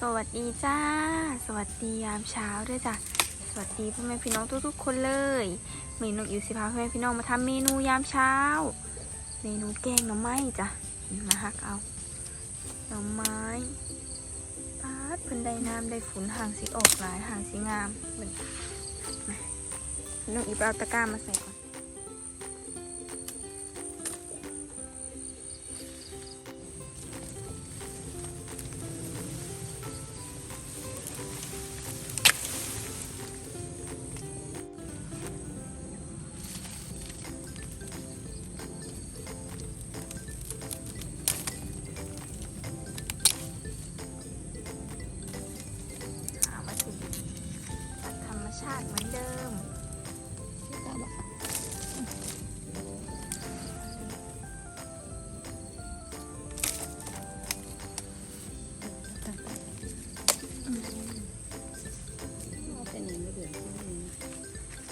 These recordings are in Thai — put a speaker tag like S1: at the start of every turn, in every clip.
S1: สวัสดีจ้า สวัสดียามเช้าด้วยจ้ะ สวัสดีพ่อแม่พี่น้องทุกๆคนเลยเมนูอยู่สิพาพ่อแม่พี่น้องมาทำเมนูยามเช้า เมนูแกงหน่อไม้จ้ะมาหักเอาหน่อไม้ปาดเพิ่นได้น้ำได้ฝุ่นห่างสีออกหลายห่างสีงามเบิ่งมาน้องอีฟเอาตะกร้ามาใส่ก่อน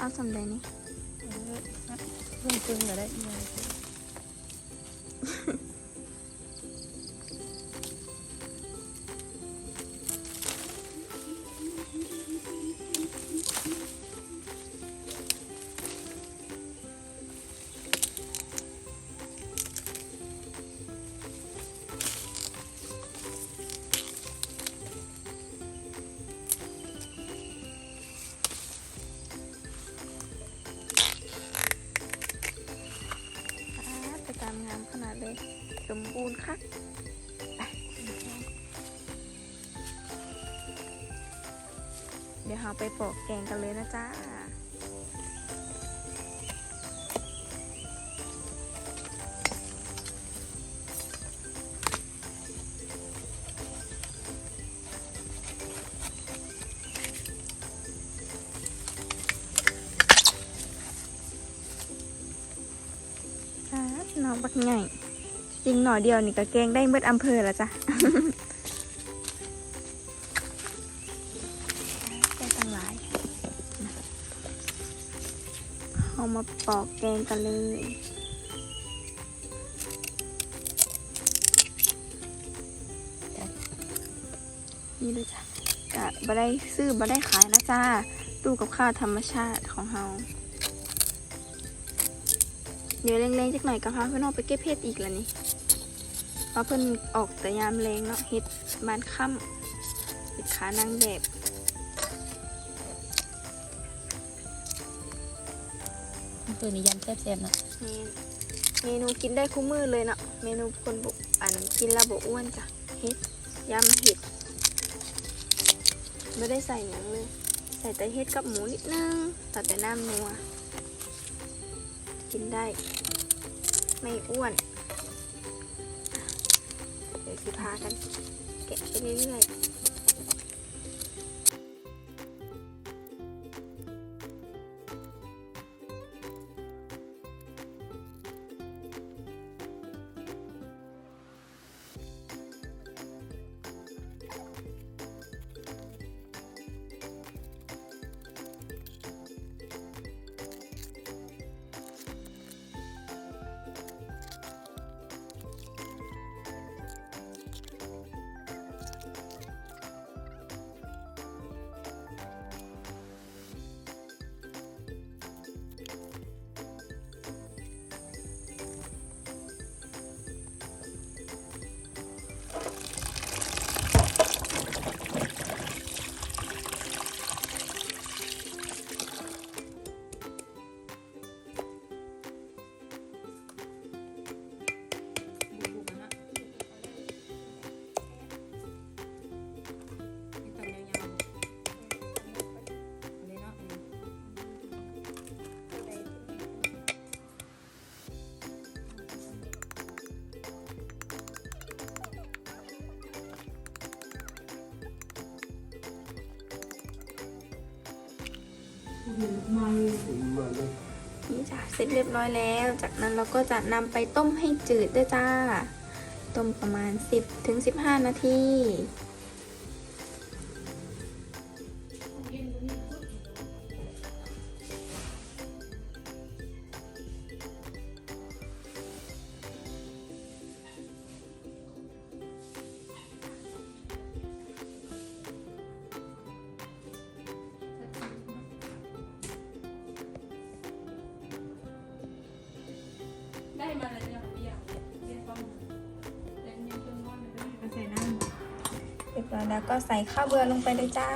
S1: เอาสำใดนี้
S2: เพิ่งตึงก็ได้า
S1: ไปตามงามขนาดเลย สมบูรณ์คักไปเดี๋ยวเราไปปอกแกงกันเลยนะจ๊ะ อ่าหน่องบักใหญ่จริงหน่อเดียวนี่ก็แกงได้เมื่ออำเภอแล้วจ้ะได้ตั้งหลายเอามาปอกแกงกันเลยนี่เลยจ้ะกะบ่ได้ซื้อบ่ได้ขายนะจ้าตู้กับข้าวธรรมชาติของเฮา เดี๋ยวแรงๆจักหน่อยก็พาเพื่อนออกไปเก็บเห็ดอีกแล้วนี่เพราะเพื่อนออกแต่ยามแรงเนาะเห็ดบานค่ำเห็ดขานางแบบ
S2: ตัวนี้ยำแซ่บๆนะ
S1: เมนูเมนูกินได้คู่มือเลยเนาะเมนูคนบุอันกินและบอ้วนจ้ะเห็ดยำเห็ดไม่ได้ใส่หยังเลย ใส่แต่เห็ดกับหมูนิดนึงตัดแต่น้ำนัวกินได้ ไม่อ้วน เดี๋ยวสิพากันแกะไปเรื่อยๆ นี่จ้ะเสร็จเรียบร้อยแล้ว จากนั้นเราก็จะนำไปต้มให้จืดด้วยจ้า ต้มประมาณ 10ถึง15 นาที บร้อยแล้วก็ใส่ข้าวเบือลงไปเลยจ้า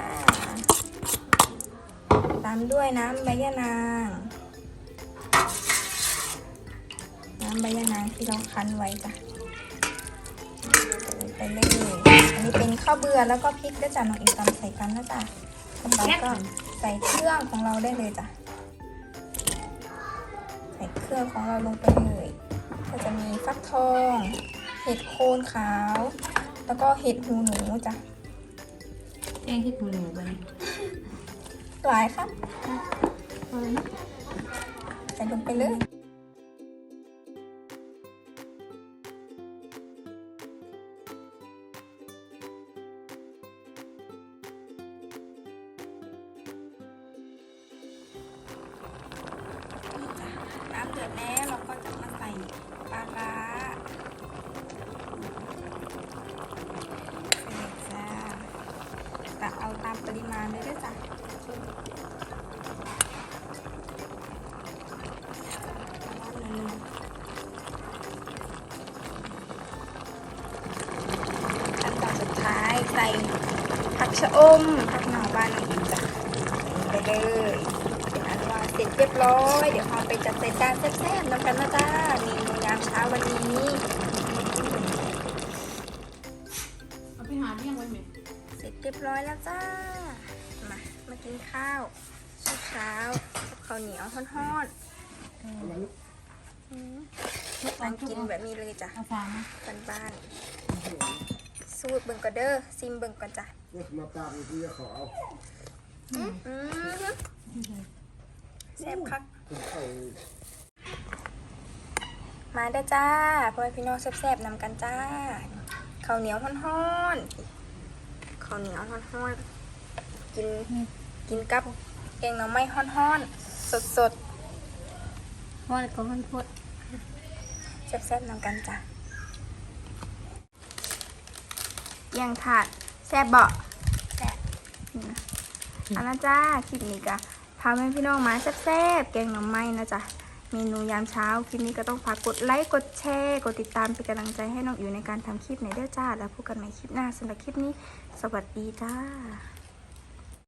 S1: ตามด้วยน้ำใบยะนาง น้ำใบยะนางที่เราคั้นไว้จ้ะไปเลย อันนี้เป็นข้าวเบือแล้วก็พริกด้วยจ้ะน้องอิงตำใส่กันนะจ้ะแล้วก็ใส่เครื่องของเราได้เลยจ้ะ ใส่เครื่องของเราลงไปเลย ก็จะมีฟักทอง เห็ดโคนขาว แล้วก็เห็ดหูหนูจ้ะ
S2: แกงที่คุณหนูไป
S1: หลายครับ
S2: เอาเลยนะ
S1: ใส่ลงไปเลยน้ำเดือดแล้วเราก็จะมาใส่ปลาร้าใส่จ้าแต่เอาตาม ปริมาณเลยด้วยจ้ะขั้นตอนสุดท้ายใส่ผักชะอมผักหน่อบ้านอีกจ้ะไปเลยเป็นอันว่าเสร็จเรียบร้อย เดี๋ยวเราไปจัดใส่จานแซ่บๆนำกันนะจ้าเมนูยามเช้าวันนี้ เสร็จเรียบร้อยแล้วจ้า มา มากินข้าวเช้าเช้ากับข้าวเหนียวทอดๆอืมนั่งกินแบบนี้เลยจ้ะ
S2: เอาฟางนะ
S1: บ้านบ้านๆสูตรเบิ่งก่อนเด้อซิมเบิ่งก่อนจ้ะ
S3: เนี่ยมาตามที่จะขอเอา
S1: อืมแซ่บคัก
S3: คุณไข่
S1: มาได้อจ้าพ่อแม่พี่น้องแซ่บๆนำกันจ้าข้าวเหนียวทอดๆ ข้าวเหนียวทอดๆกินกินกับแกงหน่อไม้ฮ้อนๆสด
S2: เพราะเขามันพด
S1: ๆแซ่บๆนำกันจ้ะยังถาดแซ่บเบาะแซ่บอันนั้นจ้าคลิปนี้กะพาแม่พี่น้องมาแซ่บๆแกงหน่อไม้นะจ๊ะ เมนูยามเช้า คลิปนี้ก็ต้องฝากกดไลค์ กดแชร์ กดติดตามเป็นกำลังใจให้น้องอยู่ในการทำคลิปในเด้อจ้า แล้วพบกันใหม่คลิปหน้าสำหรับคลิปนี้ สวัสดีจ้า